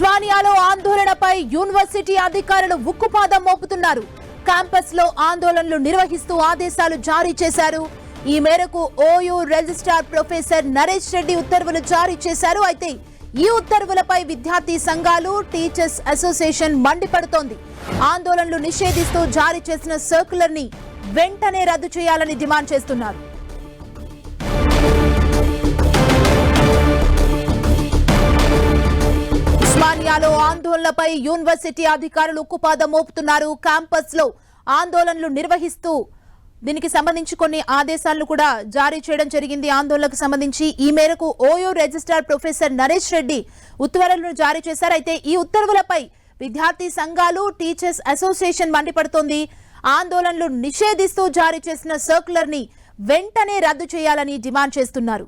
ఆందోళనలపై university అధికారులు ఉక్కుపాదం మోపుతున్నారు. క్యాంపస్లో ఆందోళనలు నిర్వహిస్తూ ఆదేశాలు జారీ చేశారు. ఈ మేరకు OU registrar professor Naresh Reddy ఉత్తర్వులు జారీ చేశారు. అయితే ఈ ఉత్తర్వులపై విద్యార్థి సంఘాలు టీచర్స్ అసోసియేషన్ మండిపడుతోంది. ఆందోళనలు నిషేధిస్తూ జారీ చేసిన సర్కులర్ని వెంటనే రద్దు చేయాలని డిమాండ్ చేస్తున్నారు. జిల్లాలో ఆందోళనపై యూనివర్సిటీ అధికారులు ఉక్కుపాదం మోపుతున్నారు. క్యాంపస్లో ఆందోళనలు నిర్వహిస్తూ దీనికి సంబంధించి కొన్ని ఆదేశాలను కూడా జారీ చేయడం జరిగింది. ఆందోళనకు సంబంధించి ఈ మేరకు OU registrar professor Naresh Reddy ఉత్తర్వులను జారీ చేశారు. అయితే ఈ ఉత్తర్వులపై విద్యార్థి సంఘాలు టీచర్స్ అసోసియేషన్ మండిపడుతోంది. ఆందోళనలు నిషేధిస్తూ జారీ చేసిన సర్కులర్ని వెంటనే రద్దు చేయాలని డిమాండ్ చేస్తున్నారు.